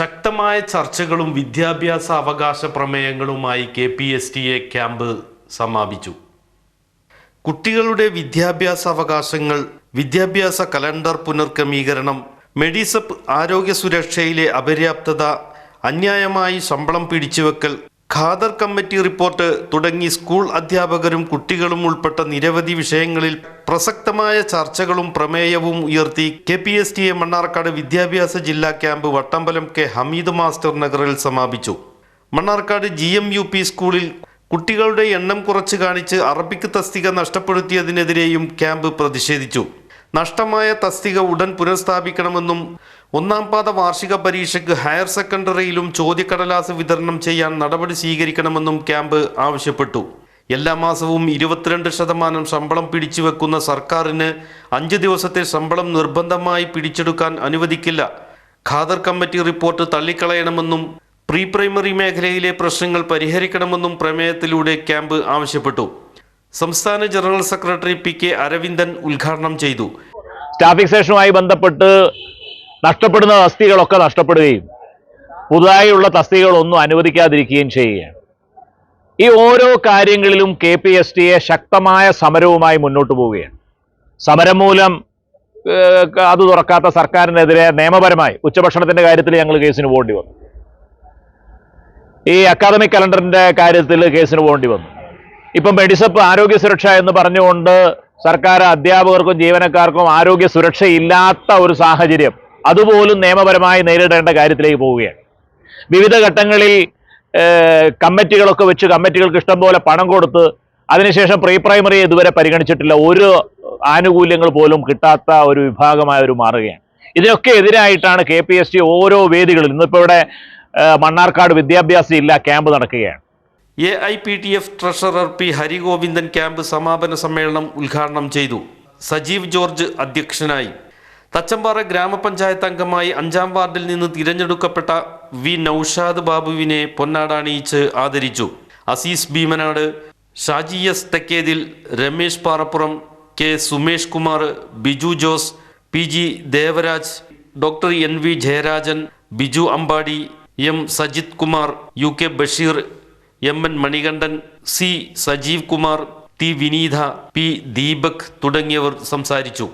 പ്രസക്തമായ ചർച്ചകളും വിദ്യാഭ്യാസ അവകാശ പ്രമേയങ്ങളുമായി K P S T A camp സമാപിച്ചു. കുട്ടികളുടെ വിദ്യാഭ്യാസ അവകാശങ്ങൾ വിദ്യാഭ്യാസ കലണ്ടർ പുനർക്രമീകരണം മെഡിസപ്പ് ആരോഗ്യ സുരക്ഷയിലെ അപര്യാപ്തത അന്യായമായി ശമ്പളം പിടിച്ചുവെക്കൽ ഖാദർ കമ്മിറ്റി റിപ്പോർട്ട് തുടങ്ങി സ്കൂൾ അധ്യാപകരും കുട്ടികളും ഉൾപ്പെട്ട നിരവധി വിഷയങ്ങളിൽ പ്രസക്തമായ ചർച്ചകളും പ്രമേയവും ഉയർത്തി K P S T A Mannarkkad വിദ്യാഭ്യാസ ജില്ലാ camp Vattambalam K Hameed master നഗറിൽ സമാപിച്ചു. Mannarkkad G M U P സ്കൂളിൽ കുട്ടികളുടെ എണ്ണം കുറച്ച് കാണിച്ച് അറബിക്ക് തസ്തിക നഷ്ടപ്പെടുത്തിയതിനെതിരെയും ക്യാമ്പ് പ്രതിഷേധിച്ചു. നഷ്ടമായ തസ്തിക ഉടൻ പുനഃസ്ഥാപിക്കണമെന്നും ഒന്നാം പാദ വാർഷിക പരീക്ഷയ്ക്ക് ഹയർ സെക്കൻഡറിയിലും ചോദ്യക്കടലാസ് വിതരണം ചെയ്യാൻ നടപടി സ്വീകരിക്കണമെന്നും ക്യാമ്പ് ആവശ്യപ്പെട്ടു. എല്ലാ മാസവും ഇരുപത്തിരണ്ട് ശതമാനം ശമ്പളം പിടിച്ചുവെക്കുന്ന സർക്കാരിന് അഞ്ച് ദിവസത്തെ ശമ്പളം നിർബന്ധമായി പിടിച്ചെടുക്കാൻ അനുവദിക്കില്ല. ഖാദർ കമ്മിറ്റി റിപ്പോർട്ട് തള്ളിക്കളയണമെന്നും പ്രീ പ്രൈമറി മേഖലയിലെ പ്രശ്നങ്ങൾ പരിഹരിക്കണമെന്നും പ്രമേയത്തിലൂടെ ക്യാമ്പ് ആവശ്യപ്പെട്ടു. സംസ്ഥാന general secretary P K Aravindan ഉദ്ഘാടനം ചെയ്തു. സ്റ്റാഫിക് സെഷനുമായി ബന്ധപ്പെട്ട് നഷ്ടപ്പെടുന്ന തസ്തികളൊക്കെ നഷ്ടപ്പെടുകയും പുതുതായുള്ള തസ്തികളൊന്നും അനുവദിക്കാതിരിക്കുകയും ചെയ്യുകയാണ്. ഈ ഓരോ കാര്യങ്ങളിലും K P S T A ശക്തമായ സമരവുമായി മുന്നോട്ട് പോവുകയാണ്. സമരം മൂലം അത് തുറക്കാത്ത സർക്കാരിനെതിരെ നിയമപരമായി ഉച്ചഭക്ഷണത്തിന്റെ കാര്യത്തിൽ ഞങ്ങൾ കേസിന് പോകേണ്ടി വന്നു. ഈ അക്കാദമിക് കലണ്ടറിന്റെ കാര്യത്തിൽ കേസിന് പോകേണ്ടി വന്നു. ഇപ്പം മെഡിസപ്പ് ആരോഗ്യ സുരക്ഷ എന്ന് പറഞ്ഞുകൊണ്ട് സർക്കാർ അധ്യാപകർക്കും ജീവനക്കാർക്കും ആരോഗ്യ സുരക്ഷയില്ലാത്ത ഒരു സാഹചര്യം അതുപോലും നിയമപരമായി നേരിടേണ്ട കാര്യത്തിലേക്ക് പോവുകയാണ്. വിവിധ ഘട്ടങ്ങളിൽ കമ്മിറ്റികളൊക്കെ വെച്ച് കമ്മിറ്റികൾക്ക് ഇഷ്ടം പോലെ പണം കൊടുത്ത് അതിനുശേഷം പ്രീ പ്രൈമറി ഇതുവരെ പരിഗണിച്ചിട്ടില്ല. ഒരു ആനുകൂല്യങ്ങൾ പോലും കിട്ടാത്ത ഒരു വിഭാഗമായ ഒരു മാറുകയാണ്. ഇതിനൊക്കെ എതിരായിട്ടാണ് കെ പി എസ് ടി ഓരോ വേദികളിൽ ഇന്നിപ്പോൾ ഇവിടെ മണ്ണാർക്കാട് വിദ്യാഭ്യാസ ജില്ലാ ക്യാമ്പ് നടക്കുകയാണ്. A I P T F treasurer P Harigovindan camp സമാപന സമ്മേളനം ഉദ്ഘാടനം ചെയ്തു. സജീവ് ജോർജ് അധ്യക്ഷനായി. തച്ചമ്പാറ ഗ്രാമപഞ്ചായത്ത് അംഗമായി അഞ്ചാം വാർഡിൽ നിന്ന് തിരഞ്ഞെടുക്കപ്പെട്ട വി നൌഷാദ് ബാബുവിനെ പൊന്നാടണിയിച്ച് ആദരിച്ചു. Azeez Bheemanad Shaji S Thekkethil Ramesh Parappuram K Sumesh Kumar Biju Jose P G Devaraj doctor N V Jayarajan Biju Ambadi M Sajith Kumar U K Basheer M N Manikandan C Sajeev Kumar T Vineetha P Deepak തുടങ്ങിയവർ സംസാരിച്ചു.